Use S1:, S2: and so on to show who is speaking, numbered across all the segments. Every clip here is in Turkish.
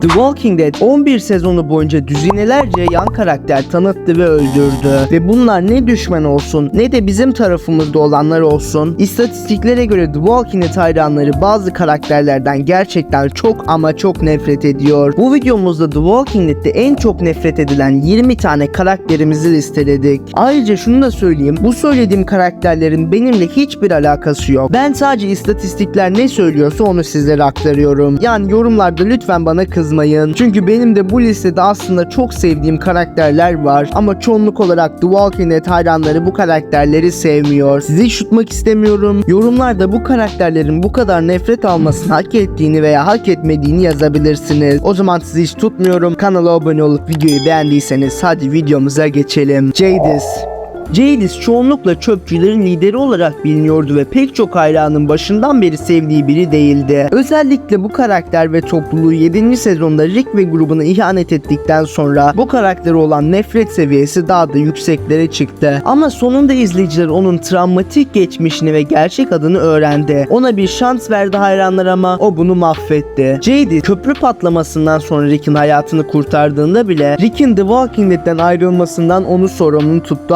S1: The Walking Dead 11 sezonu boyunca düzinelerce yan karakter tanıttı ve öldürdü. Ve bunlar ne düşman olsun ne de bizim tarafımızda olanlar olsun. İstatistiklere göre The Walking Dead hayranları bazı karakterlerden gerçekten çok ama çok nefret ediyor. Bu videomuzda The Walking Dead'de en çok nefret edilen 20 tane karakterimizi listeledik. Ayrıca şunu da söyleyeyim. Bu söylediğim karakterlerin benimle hiçbir alakası yok. Ben sadece istatistikler ne söylüyorsa onu sizlere aktarıyorum. Yani yorumlarda lütfen bana kızmayın. Çünkü benim de bu listede aslında çok sevdiğim karakterler var. Ama çoğunluk olarak The Walking Dead hayranları bu karakterleri sevmiyor. Sizi şutmak istemiyorum. Yorumlarda bu karakterlerin bu kadar nefret almasını hak ettiğini veya hak etmediğini yazabilirsiniz. O zaman sizi hiç tutmuyorum. Kanala abone olup videoyu beğendiyseniz hadi videomuza geçelim. Jadis Jadis çoğunlukla çöpçülerin lideri olarak biliniyordu ve pek çok hayranın başından beri sevdiği biri değildi. Özellikle bu karakter ve topluluğu 7. sezonda Rick ve grubuna ihanet ettikten sonra bu karaktere olan nefret seviyesi daha da yükseklere çıktı. Ama sonunda izleyiciler onun travmatik geçmişini ve gerçek adını öğrendi. Ona bir şans verdi hayranlar ama o bunu mahvetti. Jadis köprü patlamasından sonra Rick'in hayatını kurtardığında bile Rick'in The Walking Dead'den ayrılmasından onu sorumlu tuttu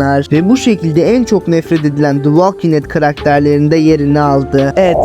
S1: hayranlar ve bu şekilde en çok nefret edilen The Walking Dead karakterlerinde yerini aldı. Ed.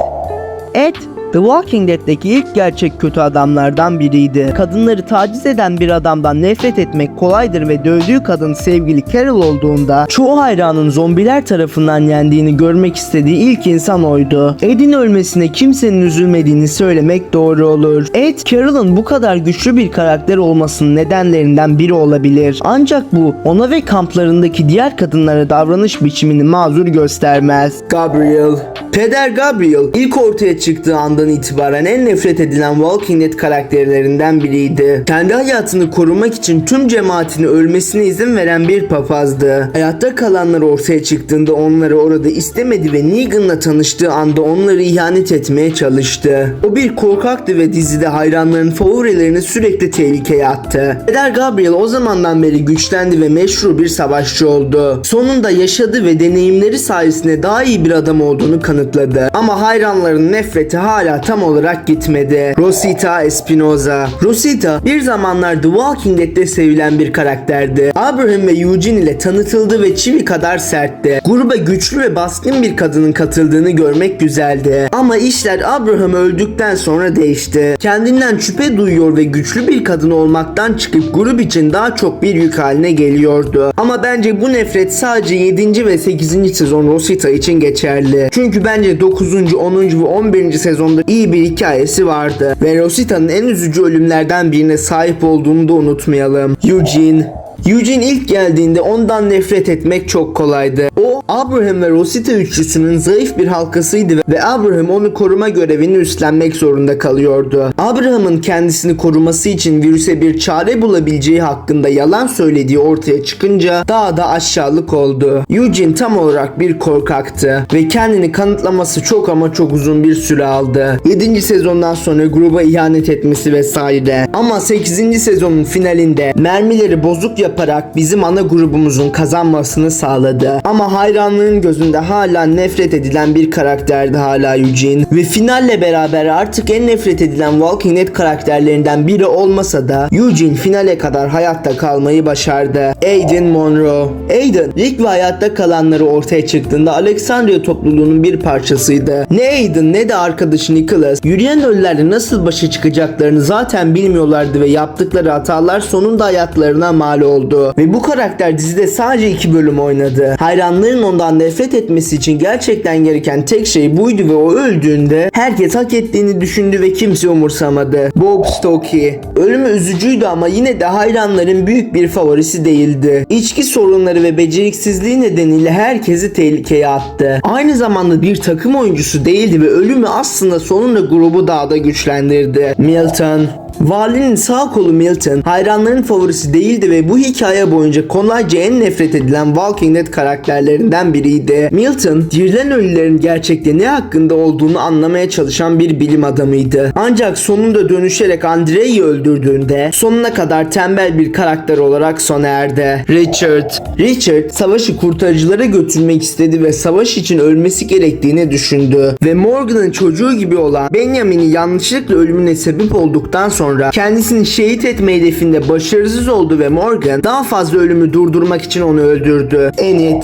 S1: Ed The Walking Dead'deki ilk gerçek kötü adamlardan biriydi. Kadınları taciz eden bir adamdan nefret etmek kolaydır ve dövdüğü kadın sevgili Carol olduğunda çoğu hayranın zombiler tarafından yendiğini görmek istediği ilk insan oydu. Ed'in ölmesine kimsenin üzülmediğini söylemek doğru olur. Ed, Carol'ın bu kadar güçlü bir karakter olmasının nedenlerinden biri olabilir. Ancak bu ona ve kamplarındaki diğer kadınlara davranış biçimini mazur göstermez. Gabriel Peder Gabriel ilk ortaya çıktığı andan itibaren en nefret edilen Walking Dead karakterlerinden biriydi. Kendi hayatını korumak için tüm cemaatini ölmesine izin veren bir papazdı. Hayatta kalanlar ortaya çıktığında onları orada istemedi ve Negan'la tanıştığı anda onları ihanet etmeye çalıştı. O bir korkaktı ve dizide hayranların favorilerini sürekli tehlikeye attı. Peder Gabriel o zamandan beri güçlendi ve meşru bir savaşçı oldu. Sonunda yaşadı ve deneyimleri sayesinde daha iyi bir adam olduğunu kanıtladı. Ama hayranların nefreti hala tam olarak gitmedi. Rosita Espinoza Rosita bir zamanlar The Walking Dead'de sevilen bir karakterdi. Abraham ve Eugene ile tanıtıldı ve çivi kadar sertti. Gruba güçlü ve baskın bir kadının katıldığını görmek güzeldi. Ama işler Abraham öldükten sonra değişti. Kendinden şüphe duyuyor ve güçlü bir kadın olmaktan çıkıp grup için daha çok bir yük haline geliyordu. Ama bence bu nefret sadece 7. ve 8. sezon Rosita için geçerli. Çünkü bence 9. 10. ve 11. sezonda iyi bir hikayesi vardı. Ve Rosita'nın en üzücü ölümlerden birine sahip olduğunu da unutmayalım. Eugene Eugene ilk geldiğinde ondan nefret etmek çok kolaydı. O Abraham ve Rosita üçlüsünün zayıf bir halkasıydı ve Abraham onu koruma görevini üstlenmek zorunda kalıyordu. Abraham'ın kendisini koruması için virüse bir çare bulabileceği hakkında yalan söylediği ortaya çıkınca daha da aşağılık oldu. Eugene tam olarak bir korkaktı ve kendini kanıtlaması çok ama çok uzun bir süre aldı. 7. sezondan sonra gruba ihanet etmesi vesaire. Ama 8. sezonun finalinde mermileri bozuk yaparak bizim ana grubumuzun kazanmasını sağladı. Ama hayranlığın gözünde hala nefret edilen bir karakterdi hala Eugene. Ve finalle beraber artık en nefret edilen Walking Dead karakterlerinden biri olmasa da Eugene finale kadar hayatta kalmayı başardı. Aiden Monroe Aiden, Rick ve hayatta kalanları ortaya çıktığında Alexandria topluluğunun bir parçasıydı. Ne Aiden ne de arkadaşı Nicholas yürüyen ölülerle nasıl başa çıkacaklarını zaten bilmiyorlardı ve yaptıkları hatalar sonunda hayatlarına mal oldu. Ve bu karakter dizide sadece iki bölüm oynadı. Hayranların ondan nefret etmesi için gerçekten gereken tek şey buydu ve o öldüğünde herkes hak ettiğini düşündü ve kimse umursamadı. Bob Stokey. Ölümü üzücüydü ama yine de hayranların büyük bir favorisi değildi. İçki sorunları ve beceriksizliği nedeniyle herkesi tehlikeye attı. Aynı zamanda bir takım oyuncusu değildi ve ölümü aslında sonunda grubu daha da güçlendirdi. Milton Valinin sağ kolu Milton hayranların favorisi değildi ve bu hikaye boyunca kolayca en nefret edilen Walking Dead karakterlerinden biriydi. Milton, dirilen ölülerin gerçekte ne hakkında olduğunu anlamaya çalışan bir bilim adamıydı. Ancak sonunda dönüşerek Andrei'yi öldürdüğünde sonuna kadar tembel bir karakter olarak sona erdi. Richard Richard savaşı kurtarıcılara götürmek istedi ve savaş için ölmesi gerektiğini düşündü. Ve Morgan'ın çocuğu gibi olan Benjamin'i yanlışlıkla ölümüne sebep olduktan sonra kendisini şehit etme hedefinde başarısız oldu ve Morgan daha fazla ölümü durdurmak için onu öldürdü. Enid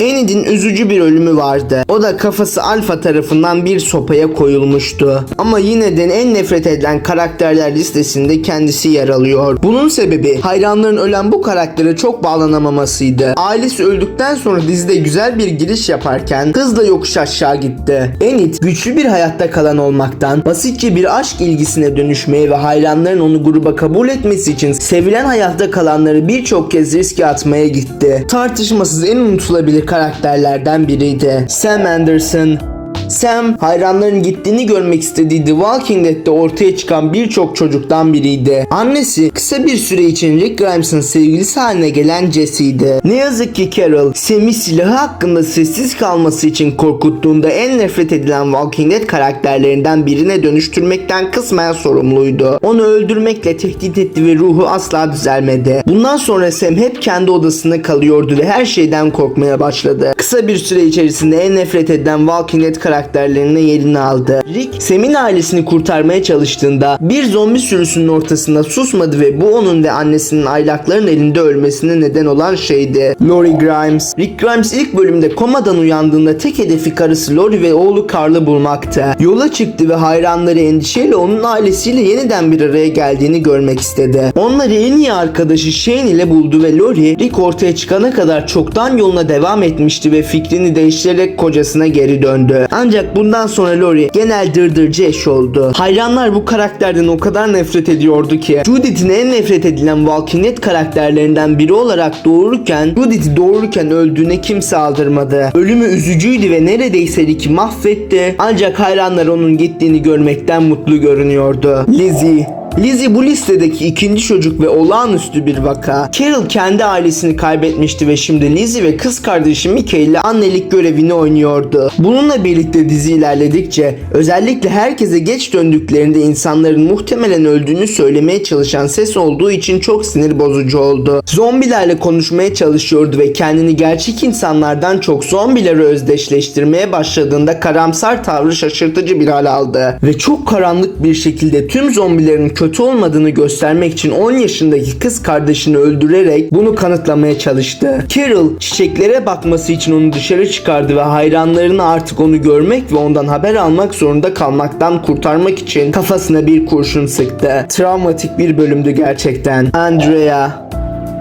S1: Enid'in üzücü bir ölümü vardı. O da kafası Alpha tarafından bir sopaya koyulmuştu. Ama yine de en nefret edilen karakterler listesinde kendisi yer alıyor. Bunun sebebi hayranların ölen bu karaktere çok bağlanamamasıydı. Ailesi öldükten sonra dizide güzel bir giriş yaparken hızla yokuş aşağı gitti. Enid güçlü bir hayatta kalan olmaktan basitçe bir aşk ilgisine dönüşmeye ve hayranların onu gruba kabul etmesi için sevilen hayatta kalanları birçok kez riske atmaya gitti. Tartışmasız en unutulabilir karakterlerden biriydi. Sam Anderson Sam hayranların gittiğini görmek istediği The Walking Dead'de ortaya çıkan birçok çocuktan biriydi. Annesi kısa bir süre için Rick Grimes'ın sevgilisi haline gelen Jesse'ydi. Ne yazık ki Carol, Sam'i silahı hakkında sessiz kalması için korkuttuğunda en nefret edilen Walking Dead karakterlerinden birine dönüştürmekten kısmen sorumluydu. Onu öldürmekle tehdit etti ve ruhu asla düzelmedi. Bundan sonra Sam hep kendi odasında kalıyordu ve her şeyden korkmaya başladı. Kısa bir süre içerisinde en nefret edilen Walking Dead karakterlerine yerini aldı. Rick, Sam'in ailesini kurtarmaya çalıştığında bir zombi sürüsünün ortasında susmadı ve bu onun ve annesinin aylakların elinde ölmesine neden olan şeydi. Lori Grimes. Rick Grimes ilk bölümde komadan uyandığında tek hedefi karısı Lori ve oğlu Carl'ı bulmaktı. Yola çıktı ve hayranları endişeyle onun ailesiyle yeniden bir araya geldiğini görmek istedi. Onları en iyi arkadaşı Shane ile buldu ve Lori, Rick ortaya çıkana kadar çoktan yoluna devam etmişti ve fikrini değiştirerek kocasına geri döndü. Ancak bundan sonra Lori genel dırdırcı eş oldu. Hayranlar bu karakterden o kadar nefret ediyordu ki Judith'in en nefret edilen Walking Dead karakterlerinden biri olarak doğururken Judith'i doğururken öldüğüne kimse aldırmadı. Ölümü üzücüydü ve neredeyse Rick'i mahvetti. Ancak hayranlar onun gittiğini görmekten mutlu görünüyordu. Lizzie Lizzie bu listedeki ikinci çocuk ve olağanüstü bir vaka. Carol kendi ailesini kaybetmişti ve şimdi Lizzie ve kız kardeşi Mickey annelik görevini oynuyordu. Bununla birlikte dizi ilerledikçe özellikle herkese geç döndüklerinde insanların muhtemelen öldüğünü söylemeye çalışan ses olduğu için çok sinir bozucu oldu. Zombilerle konuşmaya çalışıyordu ve kendini gerçek insanlardan çok zombileri özdeşleştirmeye başladığında karamsar tavrı şaşırtıcı bir hal aldı. Ve çok karanlık bir şekilde tüm zombilerin kötü olmadığını göstermek için 10 yaşındaki kız kardeşini öldürerek bunu kanıtlamaya çalıştı. Carol çiçeklere bakması için onu dışarı çıkardı ve hayranlarını artık onu görmek ve ondan haber almak zorunda kalmaktan kurtarmak için kafasına bir kurşun sıktı. Travmatik bir bölümdü gerçekten. Andrea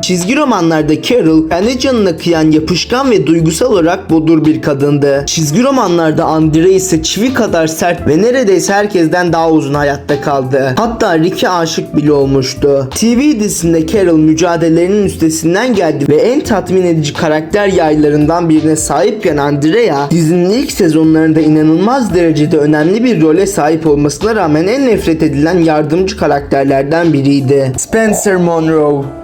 S1: Çizgi romanlarda Carol kendi canına kıyan yapışkan ve duygusal olarak bodur bir kadındı. Çizgi romanlarda Andre ise çivi kadar sert ve neredeyse herkesten daha uzun hayatta kaldı. Hatta Rick'e aşık bile olmuştu. TV dizisinde Carol mücadelelerinin üstesinden geldi ve en tatmin edici karakter yaylarından birine sahipken Andrea dizinin ilk sezonlarında inanılmaz derecede önemli bir role sahip olmasına rağmen en nefret edilen yardımcı karakterlerden biriydi. Spencer Monroe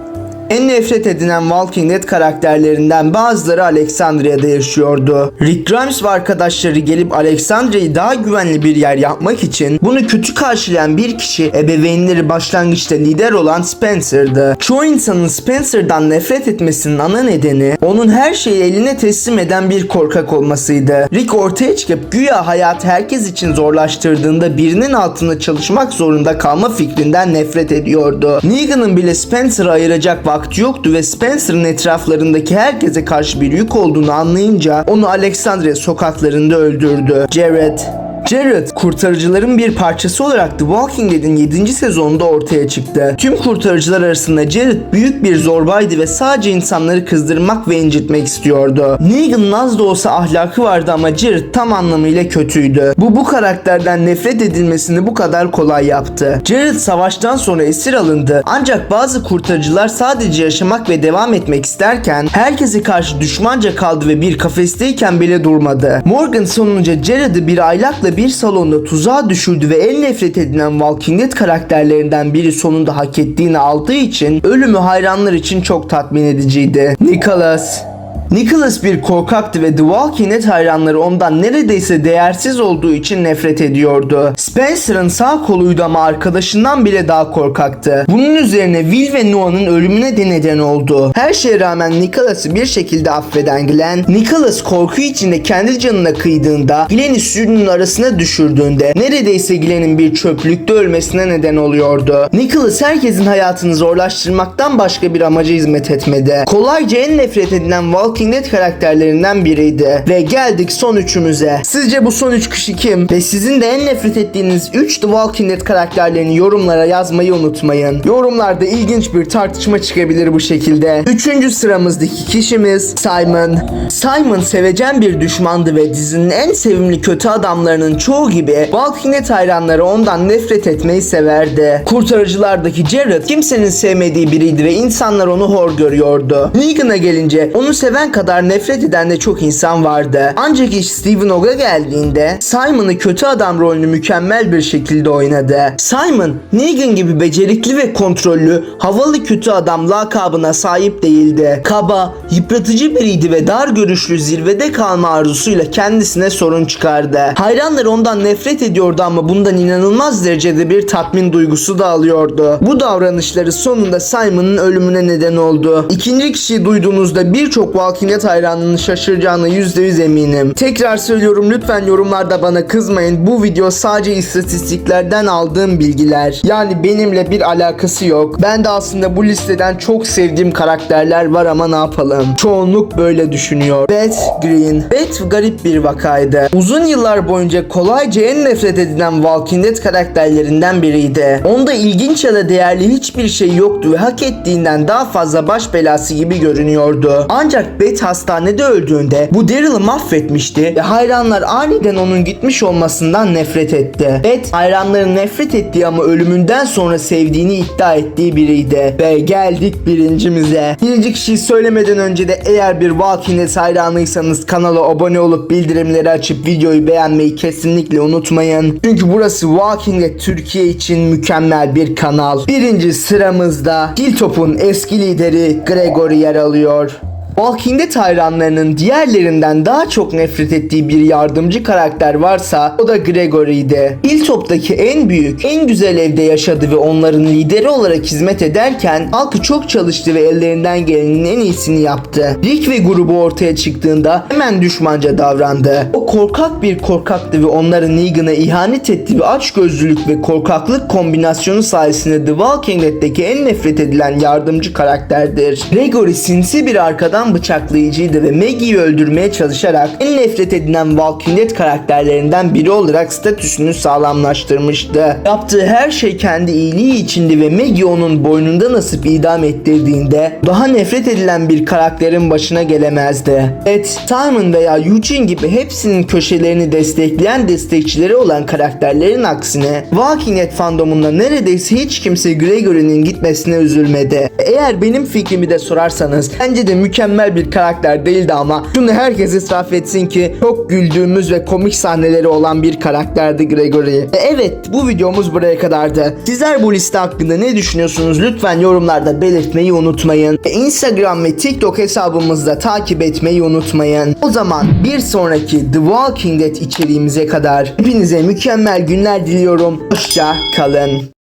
S1: en nefret edilen Walking Dead karakterlerinden bazıları Alexandria'da yaşıyordu. Rick Grimes ve arkadaşları gelip Alexandria'yı daha güvenli bir yer yapmak için bunu kötü karşılayan bir kişi ebeveynleri başlangıçta lider olan Spencer'dı. Çoğu insanın Spencer'dan nefret etmesinin ana nedeni onun her şeyi eline teslim eden bir korkak olmasıydı. Rick ortaya çıkıp güya hayatı herkes için zorlaştırdığında birinin altında çalışmak zorunda kalma fikrinden nefret ediyordu. Negan'ın bile Spencer'ı ayıracak vakti yoktu ve Spencer'ın etraflarındaki herkese karşı bir yük olduğunu anlayınca onu Alexandria sokaklarında öldürdü. Jared Jared, kurtarıcıların bir parçası olarak The Walking Dead'in 7. sezonunda ortaya çıktı. Tüm kurtarıcılar arasında Jared büyük bir zorbaydı ve sadece insanları kızdırmak ve incitmek istiyordu. Negan'ın az da olsa ahlakı vardı ama Jared tam anlamıyla kötüydü. Bu bu karakterden nefret edilmesini bu kadar kolay yaptı. Jared savaştan sonra esir alındı ancak bazı kurtarıcılar sadece yaşamak ve devam etmek isterken herkese karşı düşmanca kaldı ve bir kafesteyken bile durmadı. Morgan sonunca Jared'ı bir aylakla bir salonda tuzağa düşürdü ve en nefret edilen Walking Dead karakterlerinden biri sonunda hak ettiğini aldığı için ölümü hayranlar için çok tatmin ediciydi. Nicholas Nicholas bir korkaktı ve The Walking Dead hayranları ondan neredeyse değersiz olduğu için nefret ediyordu. Spencer'ın sağ koluydu ama arkadaşından bile daha korkaktı. Bunun üzerine Will ve Noah'nın ölümüne de neden oldu. Her şeye rağmen Nicholas'ı bir şekilde affeden Glenn, Nicholas korku içinde kendi canına kıydığında Glenn'i sürünün arasına düşürdüğünde neredeyse Glenn'in bir çöplükte ölmesine neden oluyordu. Nicholas herkesin hayatını zorlaştırmaktan başka bir amaca hizmet etmedi. Kolayca en nefret edilen Walking Dead karakterlerinden biriydi. Ve geldik son üçümüze. Sizce bu son üç kişi kim? Ve sizin de en nefret ettiğiniz 3 The Walking Dead karakterlerini yorumlara yazmayı unutmayın. Yorumlarda ilginç bir tartışma çıkabilir bu şekilde. Üçüncü sıramızdaki kişimiz Simon. Simon sevecen bir düşmandı ve dizinin en sevimli kötü adamlarının çoğu gibi Walking Dead hayranları ondan nefret etmeyi severdi. Kurtarıcılardaki Jared kimsenin sevmediği biriydi ve insanlar onu hor görüyordu. Negan'a gelince onu seven kadar nefret eden de çok insan vardı. Ancak iş Steven Ogg'a geldiğinde Simon'ı kötü adam rolünü mükemmel bir şekilde oynadı. Simon, Negan gibi becerikli ve kontrollü, havalı kötü adam lakabına sahip değildi. Kaba, yıpratıcı biriydi ve dar görüşlü zirvede kalma arzusuyla kendisine sorun çıkardı. Hayranlar ondan nefret ediyordu ama bundan inanılmaz derecede bir tatmin duygusu da alıyordu. Bu davranışları sonunda Simon'ın ölümüne neden oldu. İkinci kişiyi duyduğunuzda birçok Walking Dead hayranının şaşıracağına %100 eminim. Tekrar söylüyorum lütfen yorumlarda bana kızmayın. Bu video sadece istatistiklerden aldığım bilgiler. Yani benimle bir alakası yok. Ben de aslında bu listeden çok sevdiğim karakterler var ama ne yapalım. Çoğunluk böyle düşünüyor. Beth Green. Beth garip bir vakaydı. Uzun yıllar boyunca kolayca en nefret edilen Walking Dead karakterlerinden biriydi. Onda ilginç ya da değerli hiçbir şey yoktu ve hak ettiğinden daha fazla baş belası gibi görünüyordu. Ancak Beth hastanede öldüğünde bu Daryl'ı mahvetmişti ve hayranlar aniden onun gitmiş olmasından nefret etti. Beth hayranların nefret ettiği ama ölümünden sonra sevdiğini iddia ettiği biriydi. Ve geldik birincimize. Birinci kişiyi söylemeden önce de eğer bir Walking Dead hayranıysanız kanala abone olup bildirimleri açıp videoyu beğenmeyi kesinlikle unutmayın. Çünkü burası Walking Dead Türkiye için mükemmel bir kanal. Birinci sıramızda Hilltop'un eski lideri Gregory yer alıyor. Walking hayranlarının diğerlerinden daha çok nefret ettiği bir yardımcı karakter varsa o da Gregory'di. Hilltop'taki en büyük, en güzel evde yaşadı ve onların lideri olarak hizmet ederken halkı çok çalıştı ve ellerinden gelenin en iyisini yaptı. Rick ve grubu ortaya çıktığında hemen düşmanca davrandı. O korkak bir korkaktı ve onların Negan'a ihanet etti ve açgözlülük ve korkaklık kombinasyonu sayesinde The Walking Dead'deki en nefret edilen yardımcı karakterdir. Gregory sinsi bir arkadan bıçaklayıcıydı ve Maggie'yi öldürmeye çalışarak en nefret edilen Walking Dead karakterlerinden biri olarak statüsünü sağlamlaştırmıştı. Yaptığı her şey kendi iyiliği içindi ve Maggie onun boynunda nasip idam ettirdiğinde daha nefret edilen bir karakterin başına gelemezdi. Ed, Simon veya Eugene gibi hepsinin köşelerini destekleyen destekçileri olan karakterlerin aksine Walking Dead fandomunda neredeyse hiç kimse Gregory'nin gitmesine üzülmedi. Eğer benim fikrimi de sorarsanız bence de mükemmel bir karakter değildi ama şunu herkes israf etsin ki çok güldüğümüz ve komik sahneleri olan bir karakterdi Gregory. E, Evet bu videomuz buraya kadardı. Sizler bu liste hakkında ne düşünüyorsunuz lütfen yorumlarda belirtmeyi unutmayın. E, Instagram ve TikTok hesabımızda takip etmeyi unutmayın. O zaman bir sonraki The Walking Dead içeriğimize kadar hepinize mükemmel günler diliyorum. Hoşça kalın.